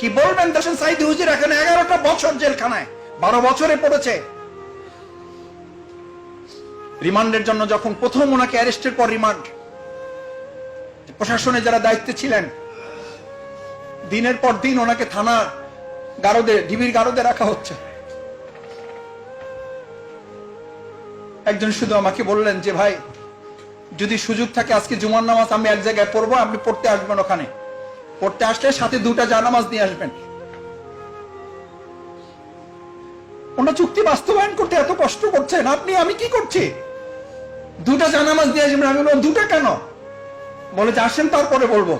কি বলবেন দেখেন সাইদি হুজুর? এখানে এগারোটা বছর জেলখানায়, বারো বছরে পড়েছে। রিমান্ডের জন্য যখন প্রথম ওনাকে অ্যারেস্টের পর রিমান্ড, প্রশাসনে যারা দায়িত্বে ছিলেন, দিনের পর দিন ওনাকে থানা গারদে, ডিবির গারদে রাখা হচ্ছে। একজন শুধু আমাকে বললেন যে, ভাই, যদি সুযোগ থাকে, আজকে জুমার নামাজ আমি এক জায়গায় পড়ব, আপনি পড়তে আসবেন ওখানে। পড়তে আসলে সাথে দুটা জানামাজ নিয়ে আসবেন। ওনা চুক্তি বাস্তবায়ন করতে এত কষ্ট করছেন, আপনি, আমি কি করছি? দুটা জানামাজ নিয়ে আসবেন, আমি বললাম, দুটা কেন? বলে, যে আসেন তারপরে বলব।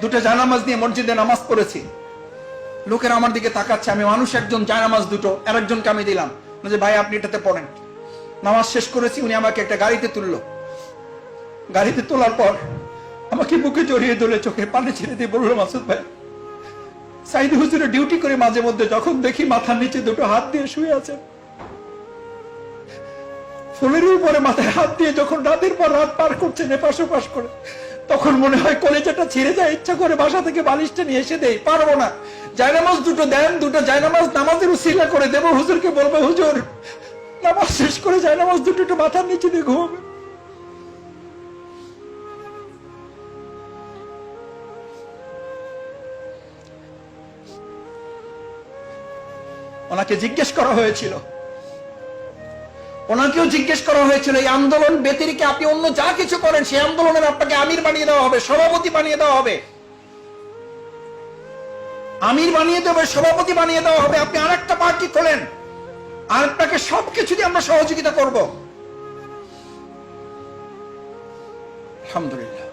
দুটো জানামাজ নিয়ে মসজিদে নামাজ পড়েছি। লোকের আমার দিকে তাকাচ্ছে, আমি মানুষ, একজন জানামাজ দুটো আর একজনকে আমি দিলাম। যে ভাই, আপনি এটাতে পড়েন। নামাজ শেষ করেছি, উনি আমাকে একটা গাড়িতে তুললো। গাড়িতে তোলার পর আমাকে বুকে জড়িয়ে ধরে চোখে পানি ছেড়ে দিয়ে বলল, মাসুদ ভাই, সাইদি হুজুরে ডিউটি করে মাঝে মধ্যে যখন দেখি মাথার নিচে দুটো হাত দিয়ে শুয়ে আছেন ফুলের উপরে মাথায় হাত দিয়ে যখন রাতের পর রাত পার করছেন এপাশ ওপাশ করে, তখন মনে হয় কলেজাটা ছিঁড়ে যায় ইচ্ছা করে বাসা থেকে বালিশটা নিয়ে এসে দেই পারব না। জায়নামাজ দুটো দেন, দুটো জায়নামাজ নামাজের উসিলা করে দেবো, হুজুরকে বলব, হুজুর, নামাজ শেষ করে জায়নামাজ দুটো মাথার নিচে দিয়ে ঘুমাবে। ওনাকে জিজ্ঞেস করা হয়েছিল। ওনাকেও জিজ্ঞেস করা হয়েছিল, এই আন্দোলন ব্যতিরিকে আপনি অন্য যা কিছু করেন, সেই আন্দোলনের আপনাকে আমির বানিয়ে দেওয়া হবে, সভাপতি বানিয়ে দেওয়া হবে। আমির বানিয়ে দেবে, সভাপতি বানিয়ে দেওয়া হবে, আপনি আরেকটা পার্টি খোলেন, আর আপনাকে সবকিছু দিয়ে আমরা সহযোগিতা করব। আলহামদুলিল্লাহ।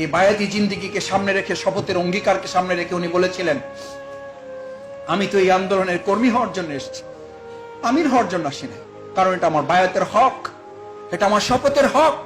এই বায়াতি জিন্দিগিকে সামনে রেখে, শপথের অঙ্গীকারকে সামনে রেখে উনি বলেছিলেন আমি তো এই আন্দোলনের কর্মী হওয়ার জন্য এসেছি। আমির হওয়ার জন্য আসি না কারণ এটা আমার বায়তের হক, এটা আমার শপথের হক।